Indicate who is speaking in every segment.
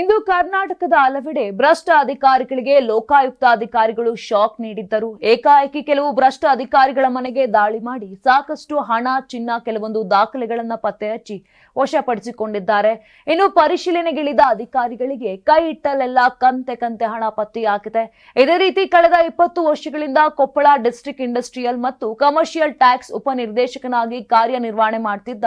Speaker 1: ಇಂದು ಕರ್ನಾಟಕದ ಹಲವೆಡೆ ಭ್ರಷ್ಟ ಅಧಿಕಾರಿಗಳಿಗೆ ಲೋಕಾಯುಕ್ತ ಅಧಿಕಾರಿಗಳು ಶಾಕ್ ನೀಡಿದ್ದರು. ಏಕಾಏಕಿ ಕೆಲವು ಭ್ರಷ್ಟ ಅಧಿಕಾರಿಗಳ ಮನೆಗೆ ದಾಳಿ ಮಾಡಿ ಸಾಕಷ್ಟು ಹಣ, ಚಿನ್ನ ಕೆಲವೊಂದು ದಾಖಲೆಗಳನ್ನ ಪತ್ತೆ ಹಚ್ಚಿ ವಶಪಡಿಸಿಕೊಂಡಿದ್ದಾರೆ. ಇನ್ನು ಪರಿಶೀಲನೆಗಿಳಿದ ಅಧಿಕಾರಿಗಳಿಗೆ ಕೈ ಇಟ್ಟಲೆಲ್ಲ ಕಂತೆ ಕಂತೆ ಹಣ ಪತ್ತೆಯಾಗಿದೆ ಇದೇ ರೀತಿ ಕಳೆದ ಇಪ್ಪತ್ತು ವರ್ಷಗಳಿಂದ ಕೊಪ್ಪಳ ಡಿಸ್ಟ್ರಿಕ್ಟ್ ಇಂಡಸ್ಟ್ರಿಯಲ್ ಮತ್ತು ಕಮರ್ಷಿಯಲ್ ಟ್ಯಾಕ್ಸ್ ಉಪನಿರ್ದೇಶಕನಾಗಿ ಕಾರ್ಯನಿರ್ವಹಣೆ ಮಾಡ್ತಿದ್ದ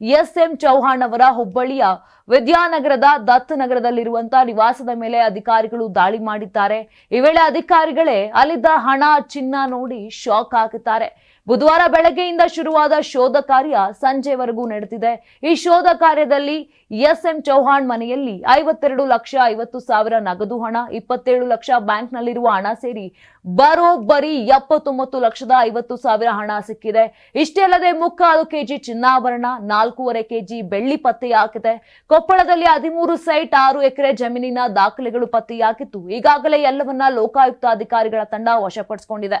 Speaker 1: ಎಸ್ ಎಂ ಚೌಹಾಣ್ ಅವರ ಹುಬ್ಬಳ್ಳಿಯ ವಿದ್ಯಾನಗರದ ದತ್ ನಗರದಲ್ಲಿರುವಂತಹ ನಿವಾಸದ ಮೇಲೆ ಅಧಿಕಾರಿಗಳು ದಾಳಿ ಮಾಡಿದ್ದಾರೆ. ಈ ವೇಳೆ ಅಧಿಕಾರಿಗಳೇ ಅಲ್ಲಿದ್ದ ಹಣ ಚಿನ್ನ ನೋಡಿ ಶಾಕ್ ಆಗುತ್ತಾರೆ ಬುಧವಾರ ಬೆಳಗ್ಗೆಯಿಂದ ಶುರುವಾದ ಶೋಧ ಕಾರ್ಯ ಸಂಜೆವರೆಗೂ ನಡೆದಿದೆ. ಈ ಶೋಧ ಕಾರ್ಯದಲ್ಲಿ ಎಸ್ ಎಂ ಚೌಹಾಣ್ ಮನೆಯಲ್ಲಿ ಐವತ್ತೆರಡು ಲಕ್ಷ ಐವತ್ತು ಸಾವಿರ ನಗದು ಹಣ, ಇಪ್ಪತ್ತೇಳು ಲಕ್ಷ ಬ್ಯಾಂಕ್ನಲ್ಲಿರುವ ಹಣ ಸೇರಿ ಬರೋಬ್ಬರಿ ಎಪ್ಪತ್ತೊಂಬತ್ತು ಲಕ್ಷದ ಐವತ್ತು ಸಾವಿರ ಹಣ ಸಿಕ್ಕಿದೆ. ಇಷ್ಟೇ ಅಲ್ಲದೆ ಮುಕ್ಕಾಲು ಕೆಜಿ ಚಿನ್ನಾಭರಣ, ನಾಲ್ಕೂವರೆ ಕೆಜಿ ಬೆಳ್ಳಿ ಪತ್ತೆಯಾಗಿದೆ ಕೊಪ್ಪಳದಲ್ಲಿ ಹದಿಮೂರು ಸೈಟ್ ಆರು ಎಕರೆ ಜಮೀನಿನ ದಾಖಲೆಗಳು ಪತ್ತೆಯಾಗಿದ್ದು, ಈಗಾಗಲೇ ಎಲ್ಲವನ್ನ ಲೋಕಾಯುಕ್ತ ಅಧಿಕಾರಿಗಳ ತಂಡ ವಶಪಡಿಸಿಕೊಂಡಿದೆ.